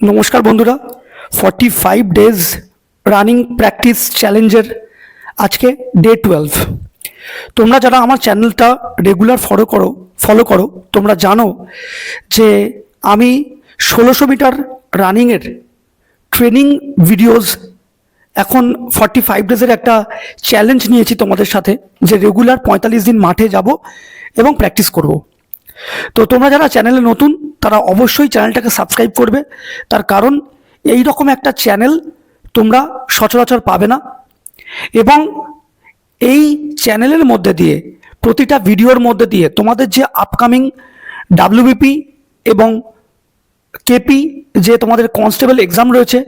নমস্কার বন্ধুরা forty five days running practice চ্যালেঞ্জের আজকে ডে টুয়েলভ তোমরা যারা আমার চ্যানেলটা রেগুলার ফলো করো ফলো করো, তোমরা জানো যে আমি ষোলোশো মিটার রানিংয়ের ট্রেনিং ভিডিওস এখন ফর্টি ফাইভ ডেজের একটা চ্যালেঞ্জ নিয়েছি তোমাদের সাথে, যে রেগুলার পঁয়তাল্লিশ দিন মাঠে যাব এবং প্র্যাকটিস করব। তো তোমরা যারা চ্যানেলে নতুন তারা অবশ্যই চ্যানেলটাকে সাবস্ক্রাইব করবে। তার কারণ এই রকম একটা চ্যানেল তোমরা সচরাচর পাবে না। এবং এই চ্যানেলের মধ্যে দিয়ে, প্রতিটা ভিডিওর মধ্যে দিয়ে তোমাদের যে আপকামিং ডাব্লিউবিপি এবং কেপি যে তোমাদের কনস্টেবল এক্সাম রয়েছে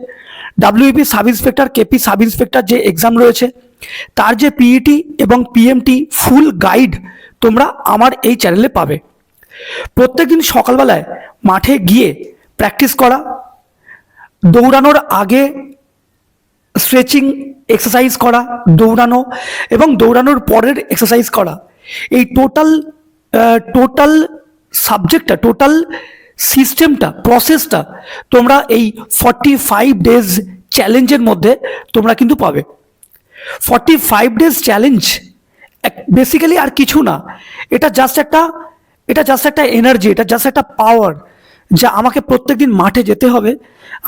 WP sub inspector KP sub inspector যে এক্সাম রয়েছে, তার যে পিইটি এবং পিএমটি ফুল গাইড তোমরা আমার এই চ্যানেলে পাবে। প্রত্যেকদিন সকালবেলায় মাঠে গিয়ে প্র্যাকটিস করা, দৌড়ানোর আগে স্ট্রেচিং এক্সারসাইজ করা, দৌড়ানো এবং দৌড়ানোর পরের এক্সারসাইজ করা। এই টোটাল টোটাল সাবজেক্টটা টোটাল সিস্টেমটা প্রসেসটা তোমরা এই ফর্টি ফাইভ ডেজ চ্যালেঞ্জের মধ্যে তোমরা কিন্তু পাবে। Forty five days challenge basically আর কিছু না। এটা জাস্ট একটা এটা জাস্ট একটা এনার্জি এটা জাস্ট একটা পাওয়ার যা আমাকে প্রত্যেকদিন মাঠে যেতে হবে,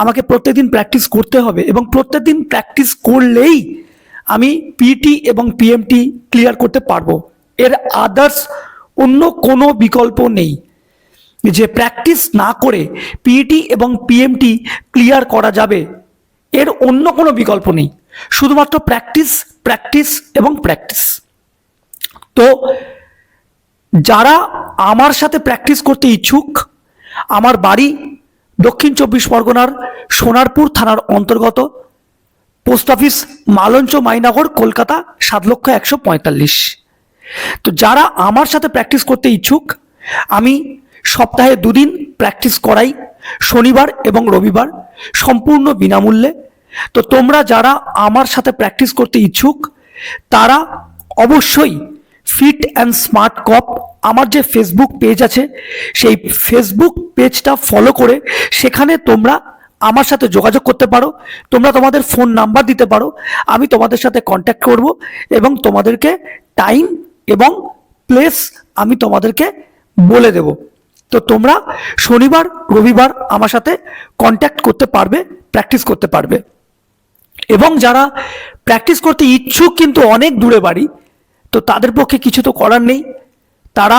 আমাকে প্রত্যেকদিন প্র্যাকটিস করতে হবে এবং প্রত্যেকদিন প্র্যাকটিস করলেই আমি পিটি এবং পিএমটি ক্লিয়ার করতে পারব। এর আদার্স অন্য কোনো বিকল্প নেই। যে প্র্যাকটিস না করে পিইটি এবং পিএমটি ক্লিয়ার করা যাবে, এর অন্য কোনো বিকল্প নেই। শুধুমাত্র প্র্যাকটিস প্র্যাকটিস এবং প্র্যাকটিস তো যারা আমার সাথে প্র্যাকটিস করতে ইচ্ছুক, আমার বাড়ি দক্ষিণ চব্বিশ পরগনার সোনারপুর থানার অন্তর্গত পোস্ট অফিস মালঞ্চ মাইনগর, কলকাতা সাত লক্ষ একশো পঁয়তাল্লিশ। তো যারা আমার সাথে প্র্যাকটিস করতে ইচ্ছুক, আমি সপ্তাহে দুদিন প্র্যাকটিস করাই, শনিবার এবং রবিবার সম্পূর্ণ বিনামূল্যে। তো তোমরা যারা আমার সাথে প্র্যাকটিস করতে ইচ্ছুক, তারা অবশ্যই ফিট অ্যান্ড স্মার্ট কপ, আমার যে ফেসবুক পেজ আছে, সেই ফেসবুক পেজটা ফলো করে সেখানে তোমরা আমার সাথে যোগাযোগ করতে পারো, তোমরা তোমাদের ফোন নাম্বার দিতে পারো, আমি তোমাদের সাথে কন্ট্যাক্ট করব এবং তোমাদেরকে টাইম এবং প্লেস আমি তোমাদেরকে বলে দেব। তো তোমরা শনিবার, রবিবার আমার সাথে কন্ট্যাক্ট করতে পারবে প্র্যাকটিস করতে পারবে। এবং যারা প্র্যাকটিস করতে ইচ্ছুক কিন্তু অনেক দূরে বাড়ি তো তাদের পক্ষে কিছু তো করার নেই। তারা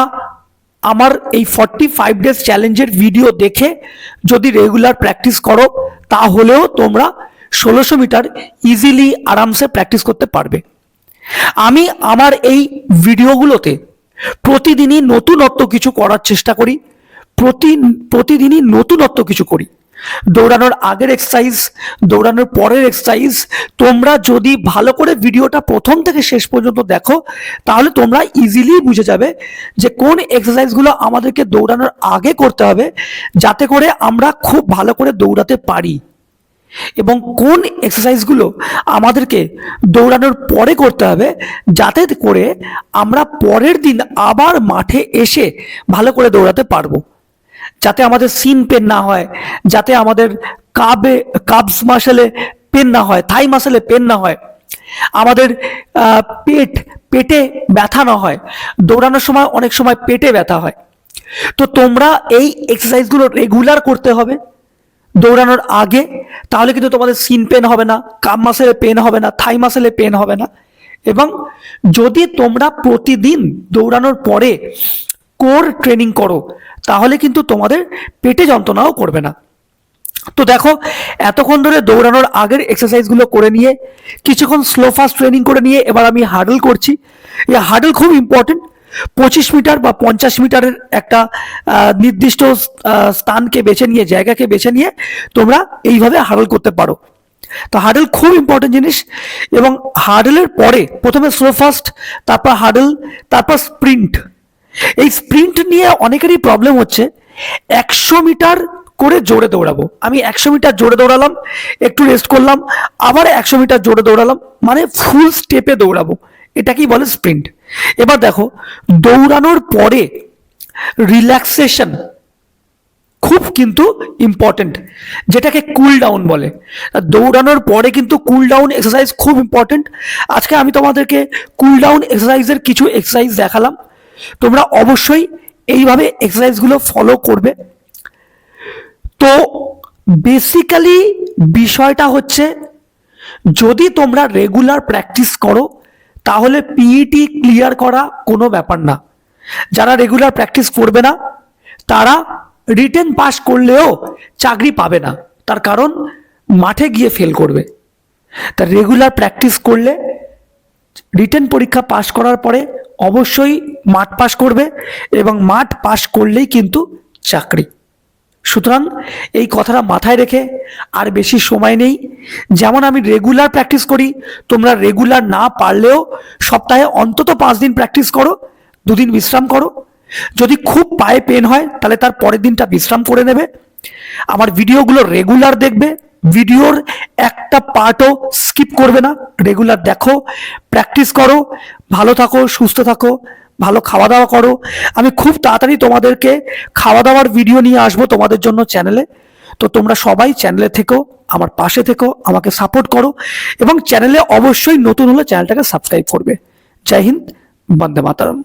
আমার এই ফর্টি ফাইভ ডেজ চ্যালেঞ্জের ভিডিও দেখে যদি রেগুলার প্র্যাকটিস করো, তাহলেও তোমরা ষোলোশো মিটার ইজিলি আরামসে প্র্যাকটিস করতে পারবে। আমি আমার এই ভিডিওগুলোতে প্রতিদিনই নতুনত্ব কিছু করার চেষ্টা করি, প্রতি, প্রতিদিনই নতুনত্ব কিছু করি। দৌড়ানোর আগের এক্সারসাইজ দৌড়ানোর পরের এক্সারসাইজ তোমরা যদি ভালো করে ভিডিওটা প্রথম থেকে শেষ পর্যন্ত দেখো, তাহলে তোমরা ইজিলি বুঝে যাবে যে কোন এক্সারসাইজগুলো আমাদেরকে দৌড়ানোর আগে করতে হবে, যাতে করে আমরা খুব ভালো করে দৌড়াতে পারি। এবং কোন এক্সারসাইজগুলো আমাদেরকে দৌড়ানোর পরে করতে হবে, যাতে করে আমরা পরের দিন আবার মাঠে এসে ভালো করে দৌড়াতে পারব। যাতে আমাদের সিন পেন না হয়, যাতে আমাদের কাবে কাবস মাসেলে পেন না হয়, থাই মাসেলে পেন না হয়। আমাদের পেট, পেটে ব্যথা না হয়। দৌড়ানোর সময় অনেক সময় পেটে ব্যথা হয়। তো তোমরা এই এক্সারসাইজগুলো রেগুলার করতে হবে। দৌড়ানোর আগে, তাহলে কিন্তু তোমাদের সিন পেন হবে না কাম মাসেলে পেন হবে না, থাই মাসেলে পেন হবে না। এবং যদি তোমরা প্রতিদিন দৌড়ানোর পরে কোর ট্রেনিং করো তাহলে কিন্তু তোমাদের পেটে যন্ত্রণাও করবে না। তো দেখো, এতক্ষণ ধরে দৌড়ানোর আগের এক্সারসাইজগুলো করে নিয়ে, কিছুক্ষণ স্লো ফাস্ট ট্রেনিং করে নিয়ে এবার আমি হার্ডল করছি। এই হার্ডল খুব ইম্পর্টেন্ট পঁচিশ মিটার বা পঞ্চাশ মিটারের একটা নির্দিষ্ট স্থানকে বেছে নিয়ে, জায়গাকে বেছে নিয়ে তোমরা এইভাবে হার্ডল করতে পারো। তো হার্ডল খুব ইম্পর্টেন্ট জিনিস এবং হার্ডলের পরে প্রথমে স্লো ফাস্ট তারপর হার্ডল তারপর স্প্রিন্ট এই স্প্রিন্ট নিয়ে অনেকেরই প্রবলেম হচ্ছে। একশো মিটার করে জোরে দৌড়াবো। আমি একশো মিটার জোরে দৌড়ালাম, একটু রেস্ট করলাম, আবার একশো মিটার জোরে দৌড়ালাম মানে ফুল স্টেপে দৌড়াবো। এটাকেই বলে স্প্রিন্ট এবার দেখো, দৌড়ানোর পরে রিল্যাক্সেশন খুব কিন্তু ইম্পর্টেন্ট যেটাকে কুল ডাউন বলে। দৌড়ানোর পরে কিন্তু কুল ডাউন এক্সারসাইজ খুব ইম্পর্টেন্ট আজকে আমি তোমাদেরকে কুল ডাউন এক্সারসাইজের কিছু এক্সারসাইজ দেখালাম। তোমরা অবশ্যই এইভাবে এক্সারসাইজগুলো ফলো করবে। তো বেসিক্যালি বিষয়টা হচ্ছে, যদি তোমরা রেগুলার প্র্যাকটিস করো, তাহলে পিইটি ক্লিয়ার করা কোনো ব্যাপার না। যারা রেগুলার প্র্যাকটিস করবে না, তারা রিটেন পাস করলেও চাকরি পাবে না। তার কারণ মাঠে গিয়ে ফেল করবে। তা রেগুলার প্র্যাকটিস করলে রিটেন পরীক্ষা পাশ করার পরে অবশ্যই মাঠ পাস করবে এবং মাঠ পাস করলেই কিন্তু চাকরি। সুতরাং এই কথাটা মাথায় রেখে আর বেশি সময় নেই। যেমন আমি রেগুলার প্র্যাকটিস করি, তোমরা রেগুলার না পারলেও সপ্তাহে অন্তত পাঁচ দিন প্র্যাকটিস করো, দুদিন বিশ্রাম করো। যদি খুব পায়ে পেন হয়, তাহলে তার পরের দিনটা বিশ্রাম করে নেবে। আমার ভিডিওগুলো রেগুলার দেখবে। ভিডিওর একটা পার্টও স্কিপ করবে না। রেগুলার দেখো প্র্যাকটিস করো, ভালো থাকো, সুস্থ থাকো, ভালো খাওয়া দাওয়া করো। আমি খুব তাড়াতাড়ি তোমাদেরকে খাওয়া দাওয়ার ভিডিও নিয়ে আসব তোমাদের জন্য চ্যানেলে তো তোমরা সবাই চ্যানেলে থেকো, আমার পাশে থেকো, আমাকে সাপোর্ট করো এবং চ্যানেলে অবশ্যই নতুন হলে চ্যানেলটাকে সাবস্ক্রাইব করবে। জয় হিন্দ, বন্দে মাতারম।